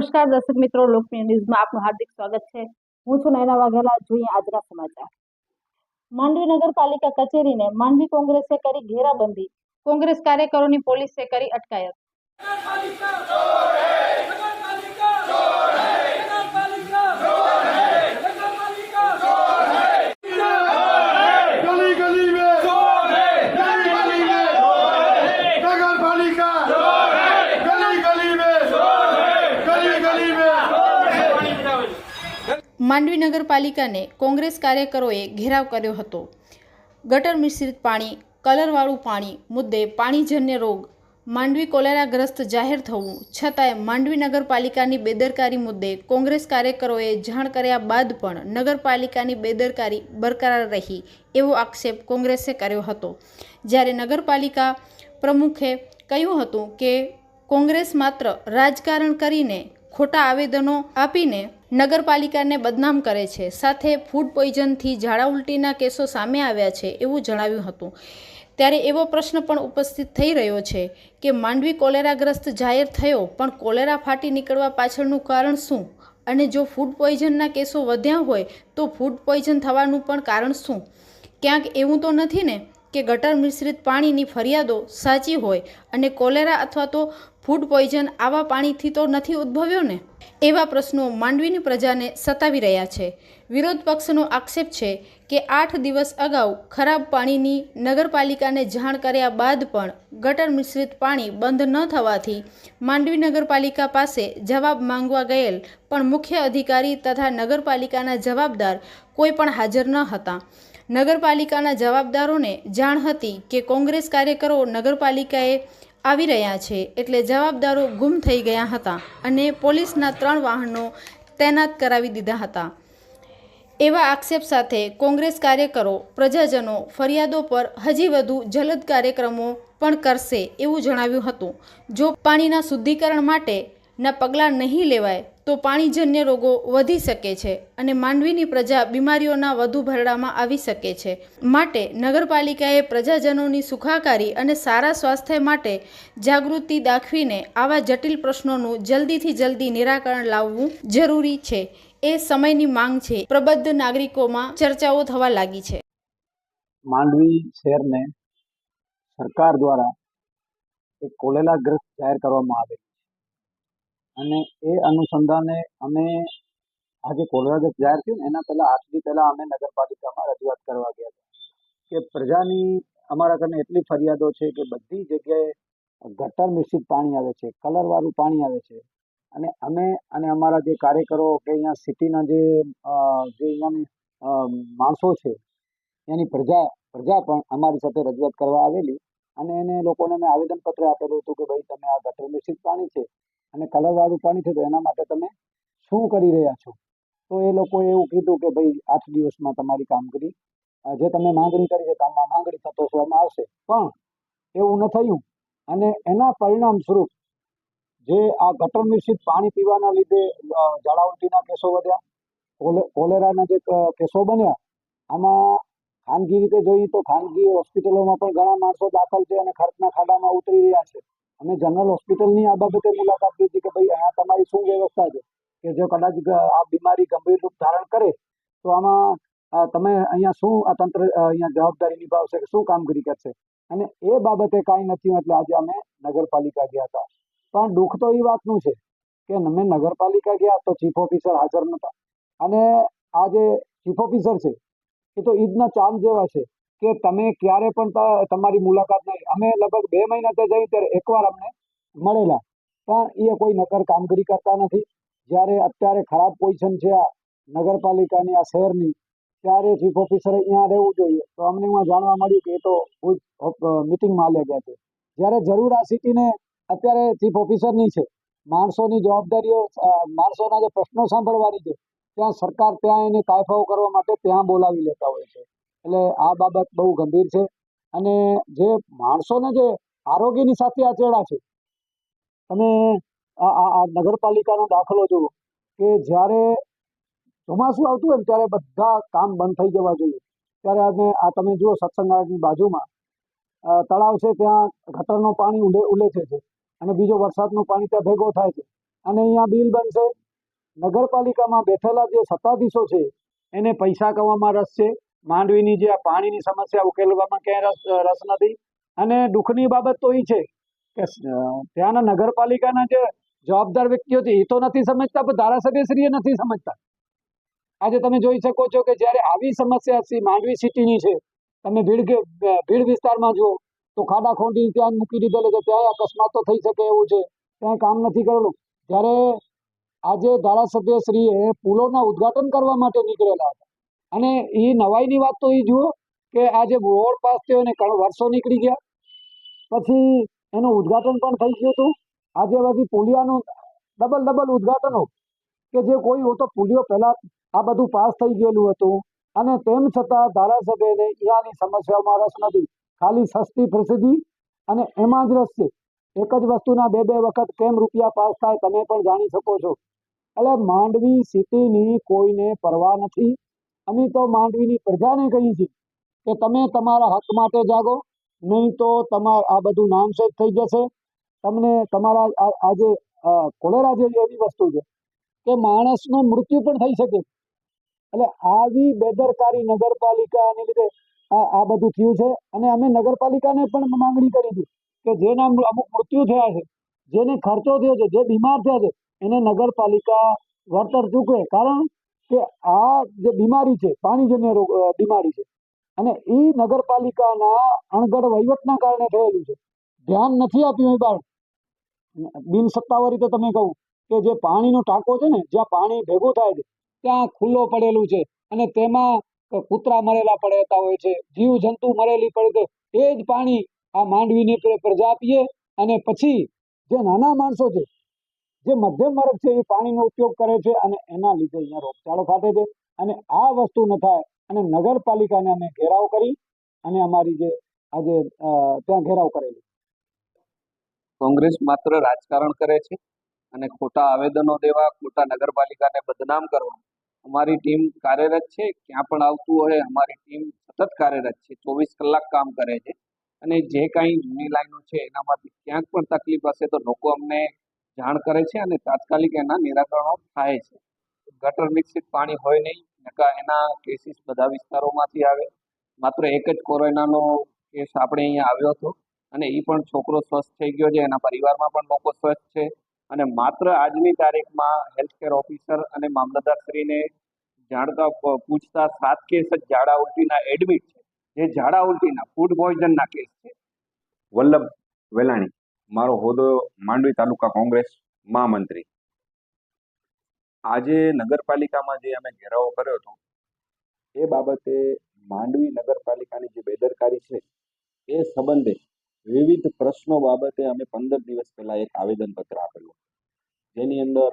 નમસ્કાર દર્શક મિત્રો, લોકપ્રિય ન્યૂઝમાં આપનું હાર્દિક સ્વાગત છે. હું છું નયના વાઘેલા, જોઈએ આજના સમાચાર. માંડવી નગરપાલિકા કચેરીને માંડવી કોંગ્રેસે કરી ઘેરાબંધી. કોંગ્રેસ કાર્યકરોની પોલીસે કરી અટકાયત. માંડવી નગરપાલિકાને કોંગ્રેસ કાર્યકરોએ ઘેરાવ કર્યો હતો. ગટર મિશ્રિત પાણી, કલરવાળું પાણી મુદ્દે પાણીજન્ય રોગ માંડવી કોલેરાગ્રસ્ત જાહેર થવું, છતાંય માંડવી નગરપાલિકાની બેદરકારી મુદ્દે કોંગ્રેસ કાર્યકરોએ જાણ કર્યા બાદ પણ નગરપાલિકાની બેદરકારી બરકરાર રહી એવો આક્ષેપ કોંગ્રેસે કર્યો હતો. જ્યારે નગરપાલિકા પ્રમુખે કહ્યું હતું કે કોંગ્રેસ માત્ર રાજકારણ કરીને ખોટા આવેદનો આપીને નગરપાલિકાને બદનામ કરે છે. સાથે ફૂડ પોઈઝનથી ઝાડા ઉલટીના કેસો સામે આવ્યા છે એવું જણાવ્યું હતું. ત્યારે એવો પ્રશ્ન પણ ઉપસ્થિત થઈ રહ્યો છે કે માંડવી કોલેરાગ્રસ્ત જાહેર થયો, પણ કોલેરા ફાટી નીકળવા પાછળનું કારણ શું? અને જો ફૂડ પોઈઝનના કેસો વધ્યા હોય, તો ફૂડ પોઈઝન થવાનું પણ કારણ શું? ક્યાંક એવું તો નથી ને? કે ગટર મિશ્રિત પાણીની ફરિયાદો સાચી હોય અને કોલેરા અથવા તો ફૂડ પોઈઝન આવા પાણીથી તો નથી ઉદ્ભવ્યો ને? એવા પ્રશ્નો માંડવીની પ્રજાને સતાવી રહ્યા છે. વિરોધ પક્ષનો આક્ષેપ છે કે આઠ દિવસ અગાઉ ખરાબ પાણીની નગરપાલિકાને જાણ કર્યા બાદ પણ ગટર મિશ્રિત પાણી બંધ ન થવાથી માંડવી નગરપાલિકા પાસે જવાબ માંગવા ગયેલ પણ મુખ્ય અધિકારી તથા નગરપાલિકાના જવાબદાર કોઈ પણ હાજર ન હતા. નગરપાલિકાના જવાબદારોને જાણ હતી કે કોંગ્રેસ કાર્યકરો નગરપાલિકાએ આવી રહ્યા છે એટલે જવાબદારો ગુમ થઈ ગયા હતા અને પોલીસના ત્રણ વાહનો તૈનાત કરાવી દીધા હતા. એવા આક્ષેપ સાથે કોંગ્રેસ કાર્યકરો પ્રજાજનો ફરિયાદો પર હજી વધુ જલદ કાર્યક્રમો પણ કરશે એવું જણાવ્યું હતું. જો પાણીના શુદ્ધિકરણ માટેના પગલાં નહીં લેવાય તો પાણીજન્ય રોગો વધી શકે છે અને માંડવીની પ્રજા બીમારીઓના વધુ ભરડામાં આવી શકે છે. માટે નગરપાલિકાએ પ્રજાજનોની સુખાકારી અને સારા સ્વાસ્થ્ય માટે જાગૃતિ દાખવીને આવા જટિલ પ્રશ્નોનું જલ્દીથી જલ્દી નિરાકરણ લાવવું જરૂરી છે. એ સમયની માંગ છે. પ્રબદ્ધ નાગરિકોમાં ચર્ચાઓ થવા લાગી છે. માંડવી શહેરને સરકાર દ્વારા એક કોલેલાગ્રસ્ત જાહેર કરવામાં આવે અને એ અનુસંધાને અમે આજે કોલરાજ જાહેર થયું ને, એના પહેલા આઠ દી પહેલા અમે નગરપાલિકામાં રજૂઆત કરવા ગયા હતા. કે પ્રજાની અમારા ઘરને એટલી ફરિયાદો છે કે બધી જગ્યાએ ગટર મિશ્રિત પાણી આવે છે, કલરવાળું પાણી આવે છે. અને અમે અને અમારા જે કાર્યકરો કે અહીંયા સિટીના જે જે અહીંયાની માણસો છે, એની પ્રજા પ્રજા પણ અમારી સાથે રજૂઆત કરવા આવેલી. અને એને લોકોને મેં આવેદનપત્ર આપેલું હતું કે ભાઈ, તમે આ ગટર મિશ્રિત પાણી છે અને કલરવાળું પાણી થયું એના માટે તમે શું કરી રહ્યા છો? તો એ લોકોએ એવું કીધું કે ભાઈ આઠ દિવસમાં તમારી કામગીરી જે તમે માંગણી કરી છે કામમાં માંગણી સંતોષવામાં આવશે? પણ એવું ન થયું. અને એના પરિણામ સ્વરૂપ જે આ ગટર મિશ્રિત પાણી પીવાના લીધે અ, કેસો વધ્યા. કોલે કોલેરાના જે કેસો બન્યા આમાં ખાનગી રીતે જોઈએ તો ખાનગી હોસ્પિટલોમાં પણ ઘણા માણસો દાખલ છે અને ખર્ચના ખાડામાં ઉતરી રહ્યા છે. અમે જનરલ હોસ્પિટલની આ બાબતે મુલાકાત લીધી કે ભાઈ અહીંયા તમારી શું વ્યવસ્થા છે? કે જો કદાચ આ બીમારી ગંભીર રૂપ ધારણ કરે, તો આમાં તમે અહીંયા શું આ તંત્ર અહીંયા જવાબદારી નિભાવશે કે શું કામગીરી કરશે? અને એ બાબતે કાંઈ નથી એટલે આજે અમે નગરપાલિકા ગયા હતા. પણ દુઃખ તો એ વાતનું છે કે અમે નગરપાલિકા ગયા તો ચીફ ઓફિસર હાજર નહોતા. અને આ જે ચીફ ઓફિસર છે, એ તો ઈદના ચાંદ જેવા છે. કે તમે ક્યારે પણ તમારી મુલાકાત નહીં. અમે લગભગ બે મહિના ત્યાં જઈ ત્યારે એકવાર અમને મળેલા. પણ એ કોઈ નકર કામગીરી કરતા નથી. જ્યારે અત્યારે ખરાબ પોઝિશન છે આ નગરપાલિકાની, આ શહેરની, ત્યારે ચીફ ઓફિસરે અહીંયા રહેવું જોઈએ. તો અમને એમાં જાણવા મળ્યું કે એ તો ભુજ મિટિંગમાં લે ગયા છે. જ્યારે જરૂર આ સિટીને અત્યારે ચીફ ઓફિસરની છે. માણસોની જવાબદારીઓ માણસોના જે પ્રશ્નો સાંભળવાની છે, ત્યાં સરકાર ત્યાં એને કાયફાઓ કરવા માટે ત્યાં બોલાવી લેતા હોય છે. એટલે આ બાબત બહુ ગંભીર છે. અને જે માણસોને જે આરોગ્યની સાથે આ ચેડા છે. તમે આ નગરપાલિકાનો દાખલો જુઓ કે જ્યારે ચોમાસું આવતું હોય ને ત્યારે બધા કામ બંધ થઈ જવા જોઈએ. ત્યારે અમે આ તમે જુઓ સત્સંગાની બાજુમાં તળાવ છે ત્યાં ગટરનું પાણી ઉલે ઉલેચે છે અને બીજો વરસાદનું પાણી ત્યાં ભેગો થાય છે. અને અહીંયા બિલ બનશે. નગરપાલિકામાં બેઠેલા જે સત્તાધીશો છે, એને પૈસા કમાવામાં રસ છે. માંડવીની જે આ પાણીની સમસ્યા ઉકેલવામાં ક્યાંય રસ રસ નથી. અને દુઃખની બાબત તો એ છે કે ત્યાંના નગરપાલિકાના જે જવાબદાર વ્યક્તિઓ છે એ તો નથી સમજતા, પણ ધારાસભ્યશ્રીએ નથી સમજતા. આજે તમે જોઈ શકો છો કે જ્યારે આવી સમસ્યા માંડવી સિટીની છે, તમે ભીડ ભીડ વિસ્તારમાં જુઓ, તો ખાડા ખોંડી ત્યાં મૂકી દીધેલ છે ત્યાં અકસ્માતો થઈ શકે એવું છે, ત્યાં કામ નથી કરેલું. ત્યારે આજે ધારાસભ્યશ્રીએ પુલોના ઉદ્ઘાટન કરવા માટે નીકળેલા હતા અને એ નવાઈની વાત તો એ જુઓ કે આજે બોર્ડ પાસ થયો ને વર્ષો નીકળી ગયા. પછી એનું ઉદ્ઘાટન પણ થઈ ગયું હતું. આજે પછી પુલિયાનું ડબલ ડબલ ઉદ્ઘાટનો કે જે કોઈ હોતો પુલિયો પહેલાં આ બધું પાસ થઈ ગયેલું હતું. અને તેમ છતાં ધારાસભ્યને અહીંયાની સમસ્યાઓમાં રસ નથી. ખાલી સસ્તી પ્રસિદ્ધિ અને એમાં જ રસ છે એક જ વસ્તુના બે બે વખત કેમ રૂપિયા પાસ થાય તમે પણ જાણી શકો છો. એટલે માંડવી સિટીની કોઈને પરવા નથી. અમે તો માંડવીની પ્રજાને કહીએ છીએ કે તમે તમારા હક માટે જાગો, નહીં તો તમાર આ બધું નામશેષ થઈ જશે. તમને તમારા આજે કોલેરા જે એવી વસ્તુ છે કે માણસનું મૃત્યુ પણ થઈ શકે. એટલે આવી બેદરકારી નગરપાલિકાને લીધે આ બધું થયું છે. અને અમે નગરપાલિકાને પણ માંગણી કરી હતી કે જેના અમુક મૃત્યુ થયા છે, જેને ખર્ચો થયો છે, જે બીમાર થયા છે, એને નગરપાલિકા વળતર ચૂકવે. કારણ કે આ જે બીમારી છે પાણીજન્ય રોગ બીમારી છે. અને એ નગરપાલિકાના અણઘડ વહીવટના કારણે થયેલું છે. ધ્યાન નથી આપ્યું એ બાર બિન સત્તાવાર રીતે તમે કહું કે જે પાણીનો ટાંકો છે ને, જ્યાં પાણી ભેગું થાય છે, ત્યાં ખુલ્લો પડેલું છે. અને તેમાં કૂતરા મરેલા પડેતા હોય છે જીવ જંતુ મરેલી પડે છે, એ જ પાણી આ માંડવીની પ્ર- પ્રજા પીએ. અને પછી જે નાના માણસો છે જે મધ્યમ વર્ગ છે એ પાણીનો ઉપયોગ કરે છે અને એના લીધે અહીંયા રોગચાળો ફાટે છે. અને આ વસ્તુ ન થાય અને નગરપાલિકાને અમે ઘેરાવ કરી અને અમારી જે આજે ત્યાં ઘેરાવ કરેલી. કોંગ્રેસ માત્ર રાજકારણ કરે છે અને ખોટા આવેદનો દેવા, ખોટા નગરપાલિકાને બદનામ કરવા. અમારી ટીમ કાર્યરત છે, ક્યાં પણ આવતું હોય અમારી ટીમ સતત કાર્યરત છે, ચોવીસ કલાક કામ કરે છે. અને જે કાંઈ જૂની લાઈનો છે એનામાંથી ક્યાંક પણ તકલીફ હશે તો લોકો અમને જાણ કરે છે અને તાત્કાલિક એના નિરાકરણો થાય છે. ગટર મિક્સિત પાણી હોય નહીં નકા એના કેસીસ બધા વિસ્તારોમાંથી આવે. માત્ર એક જ કોરોનાનો કેસ આપણે અહીંયા આવ્યો હતો અને એ પણ છોકરો સ્વસ્થ થઈ ગયો છે, એના પરિવારમાં પણ લોકો સ્વસ્થ છે અને માત્ર આજની તારીખમાં હેલ્થકેર ઓફિસર અને મામલતદારશ્રીને જાણતા પૂછતા સાત કેસ જ ઝાડા ઉલટીના એડમિટ છે. જે ઝાડા ઉલટીના ફૂડ પોઈઝનના કેસ છે. વલ્લભ વેલાણી. મારો હોદ્દો માંડવી તાલુકા કોંગ્રેસ મહામંત્રી. આજે નગરપાલિકામાં જે અમે ઘેરાવો કર્યો હતો, એ બાબતે માંડવી નગરપાલિકાની જે બેદરકારી છે, એ સંબંધે વિવિધ પ્રશ્નો બાબતે અમે પંદર દિવસ પહેલા એક આવેદનપત્ર આપેલું જેની અંદર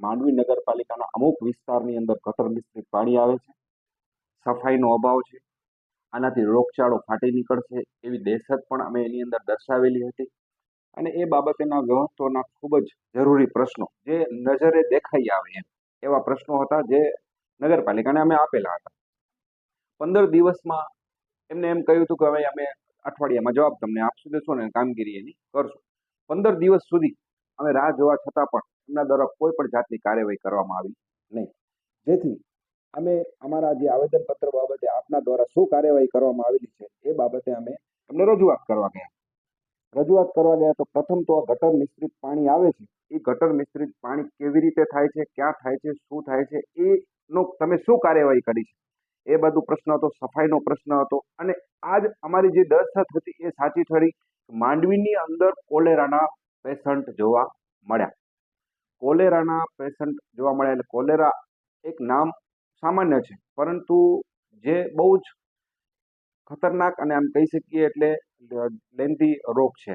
માંડવી નગરપાલિકાના અમુક વિસ્તારની અંદર ગટર મિસ્ત્રી પાણી આવે છે, સફાઈનો અભાવ છે, આનાથી રોગચાળો ફાટી નીકળશે એવી દહેશત પણ અમે એની અંદર દર્શાવેલી હતી. અને એ બાબતેના વ્યવસ્થોના ખૂબ જ જરૂરી પ્રશ્નો, જે નજરે દેખાઈ આવે એમ, એવા પ્રશ્નો હતા જે નગરપાલિકાને અમે આપેલા હતા. પંદર દિવસમાં એમને એમ કહ્યું હતું કે હવે અમે અઠવાડિયામાં જવાબ તમને આપશું, દેશો ને કામગીરી એની કરશું. પંદર દિવસ સુધી અમે રાહ જોવા છતાં પણ એમના દ્વારા કોઈ પણ જાતની કાર્યવાહી કરવામાં આવી નહીં. જેથી અમે અમારા જે આવેદનપત્ર બાબતે આપના દ્વારા શું કાર્યવાહી કરવામાં આવેલી છે, એ બાબતે અમે એમને રજૂઆત કરવા ગયા. રજૂઆત કરવા ગયા તો પ્રથમ તો આ ગટર મિશ્રિત પાણી આવે છે. એ ગટર મિશ્રિત પાણી કેવી રીતે થાય છે? ક્યાં થાય છે? શું થાય છે? એનો તમે શું કાર્યવાહી કરી છે? એ બધું પ્રશ્ન હતો, સફાઈનો પ્રશ્ન હતો અને આજ અમારી જે દસ્તક હતી એ સાચી ઠરી માંડવીની અંદર કોલેરાના પેશન્ટ જોવા મળ્યા. કોલેરાના પેશન્ટ જોવા મળ્યા એટલે કોલેરા એક નામ સામાન્ય છે. પરંતુ જે બહુ જ ખતરનાક અને આમ કહી શકીએ એટલે લેન્થી રોગ છે.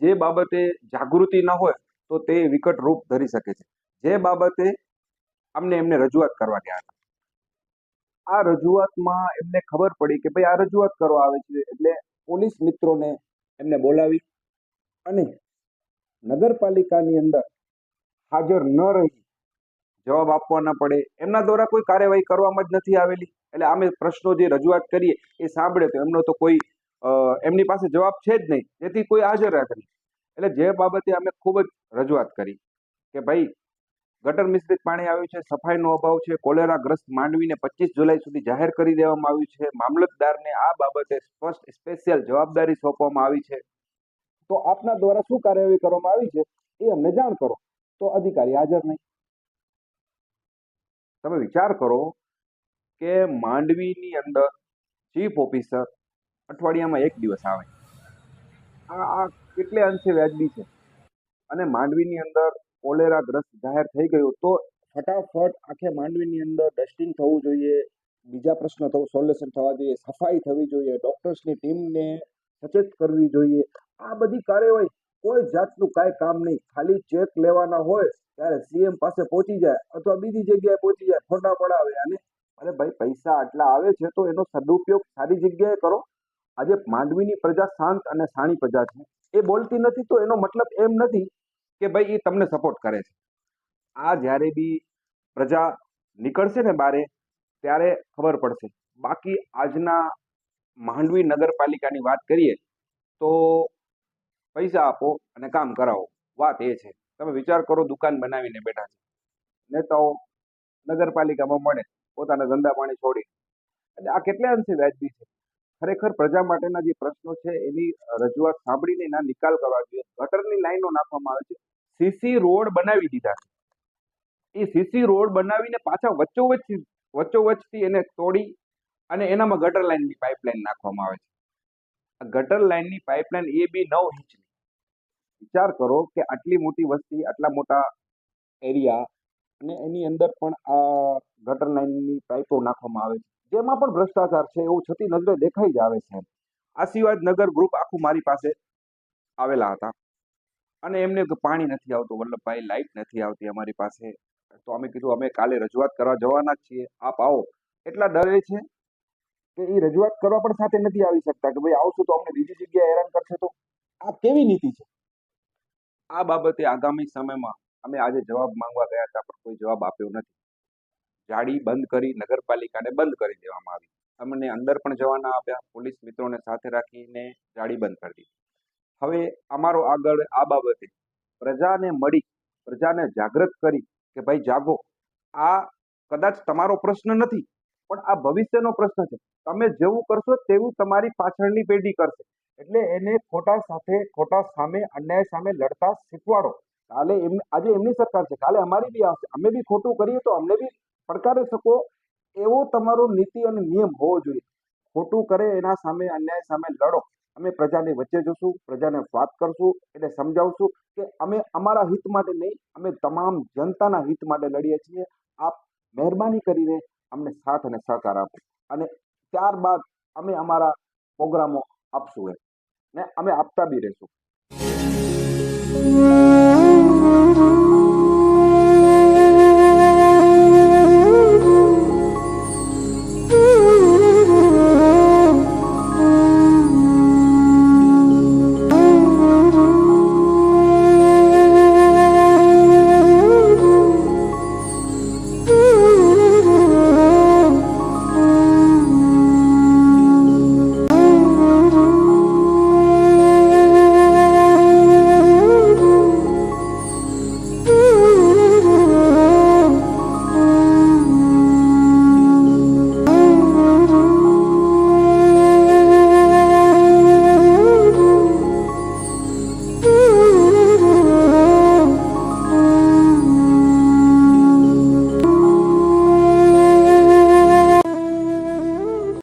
જે બાબતે જાગૃતિ ન હોય તો તે વિકટ રૂપ ધરી શકે છે. જે બાબતે અમને એમને રજૂઆત કરવા ગયા હતા. આ રજૂઆતમાં એમને ખબર પડી કે ભાઈ આ રજૂઆત કરવા આવે છે એટલે પોલીસ મિત્રોને એમને બોલાવી અને નગરપાલિકાની અંદર હાજર ન રહી જવાબ આપવા ન પડે. એમના દ્વારા કોઈ કાર્યવાહી કરવામાં જ નથી આવેલી. એટલે અમે પ્રશ્નો જે રજૂઆત કરીએ એ સાંભળે તો એમનો તો કોઈ એમની પાસે જવાબ છે જ નહીં. જેથી કોઈ હાજર રાખે નહીં એટલે જે બાબતે અમે ખૂબ જ રજૂઆત કરી કે ભાઈ, ગટર મિશ્રિત પાણી આવ્યું છે, સફાઈનો અભાવ છે, કોલેરાગ્રસ્ત માંડવીને પચીસ જુલાઈ સુધી જાહેર કરી દેવામાં આવ્યું છે, મામલતદારને આ બાબતે સ્પષ્ટ, સ્પેશિયલ જવાબદારી સોંપવામાં આવી છે. તો આપના દ્વારા શું કાર્યવાહી કરવામાં આવી છે, એ અમને જાણ કરો. તો અધિકારી હાજર નહીં. તમે વિચાર કરો કે માંડવીની અંદર ચીફ ઓફિસર અઠવાડિયામાં એક દિવસ આવે. આ આ કેટલે અંશે વ્યાજબી છે? અને માંડવીની અંદર કોલેરા ગ્રસ્ત જાહેર થઈ ગયું તો ફટાફટ આખે માંડવીની અંદર ડસ્ટિંગ થવું જોઈએ, બીજા પ્રશ્ન થવું સોલ્યુશન થવા જોઈએ, સફાઈ થવી જોઈએ ડોક્ટર્સની ટીમને સચેત કરવી જોઈએ. આ બધી કાર્યવાહી કોઈ જાતનું કાંઈ કામ નહીં. ખાલી ચેક લેવાના હોય ત્યારે સીએમ પાસે પહોંચી જાય અથવા બીજી જગ્યાએ પહોંચી જાય, ફોટા પડાવે. અને અરે ભાઈ, પૈસા આટલા આવે છે તો એનો સદુપયોગ સારી જગ્યાએ કરો. આજે માંડવીની પ્રજા શાંત અને સાણી પ્રજા છે. એ બોલતી નથી તો એનો મતલબ એમ નથી કે ભાઈ એ તમને સપોર્ટ કરે છે. આ જ્યારે બી પ્રજા નીકળશે ને બારે, ત્યારે ખબર પડશે. બાકી આજના માંડવી નગરપાલિકાની વાત કરીએ તો પૈસા આપો અને કામ કરાવો. વાત એ છે. તમે વિચાર કરો દુકાન બનાવીને બેઠા છે. નેતાઓ નગરપાલિકામાં મળે, પોતાના ધંધા પાણી છોડી એટલે આ કેટલા અંશે વ્યાજબી છે? ખરેખર પ્રજા માટેના જે પ્રશ્નો છે, એની રજૂઆત સાંભળીને એના નિકાલ કરવા જોઈએ. ગટરની લાઈનો નાખવામાં આવે છે. સીસી રોડ બનાવી દીધા છે. એ સીસી રોડ બનાવીને પાછા વચ્ચોવચ્ચ, વચ્ચોવચ્ચથી એને તોડી અને એનામાં ગટર લાઇનની પાઇપલાઇન નાખવામાં આવે છે. આ ગટર લાઇનની પાઇપલાઇન એ બી નવ ઇંચની. વિચાર કરો કે આટલી મોટી વસ્તી, આટલા મોટા એરિયા અને એની અંદર પણ આ ગટર લાઇનની પાઇપો નાખવામાં આવે છે. જેમાં પણ ભ્રષ્ટાચાર છે એવું છતી નજરે દેખાઈ જ આવે છે. આ સિવાય નગર ગ્રુપ આખું મારી પાસે આવેલા હતા. અને એમને પાણી નથી આવતું, વલ્લભભાઈ લાઇટ નથી આવતી અમારી પાસે. તો અમે કીધું, અમે કાલે રજૂઆત કરવા જવાના જ છીએ. આપ આવો. એટલા ડરે છે કે એ રજૂઆત કરવા પણ સાથે નથી આવી શકતા કે ભાઈ આવશું તો અમને બીજી જગ્યાએ હેરાન કરશે તો? આ કેવી નીતિ છે? આ બાબતે આગામી સમયમાં અમે આજે જવાબ માંગવા ગયા હતા પણ કોઈ જવાબ આપ્યો નથી. જાડી બંધ કરી નગરપાલિકાને બંધ કરી દેવામાં આવી. અમને અંદર પણ જવા ના આપ્યા પોલીસ મિત્રોને સાથે રાખીને જાળી બંધ કરી દીધી. હવે અમારો આગળ આ બાબતે પ્રજાને મળી, પ્રજાને જાગૃત કરી કે ભાઈ જાગો. આ કદાચ તમારો પ્રશ્ન નથી, પણ આ ભવિષ્યનો પ્રશ્ન છે. તમે જેવું કરશો તેવું તમારી પાછળની પેઢી કરશે. એટલે એને ખોટા સાથે, ખોટા સામે, અન્યાય સામે લડતા શીખવાડો. કાલે એમ, આજે એમની સરકાર છે. કાલે અમારી બી આવશે. અમે બી ખોટું કરીએ તો અમને બી પડકારી શકો એવો તમારો નીતિ અને નિયમ હોવો જોઈએ. ખોટું કરે એના સામે અન્યાય સામે લડો. અમે પ્રજાની વચ્ચે જશું, પ્રજાને વાત કરશું એટલે સમજાવશું કે અમે અમારા હિત માટે નહીં, અમે તમામ જનતાના હિત માટે લડીએ છીએ. આપ મહેરબાની કરીને અમને સાથ અને સહકાર આપો. અને ત્યારબાદ અમે અમારા પ્રોગ્રામો આપશું એમ. ને અમે આપતા બી રહીશું.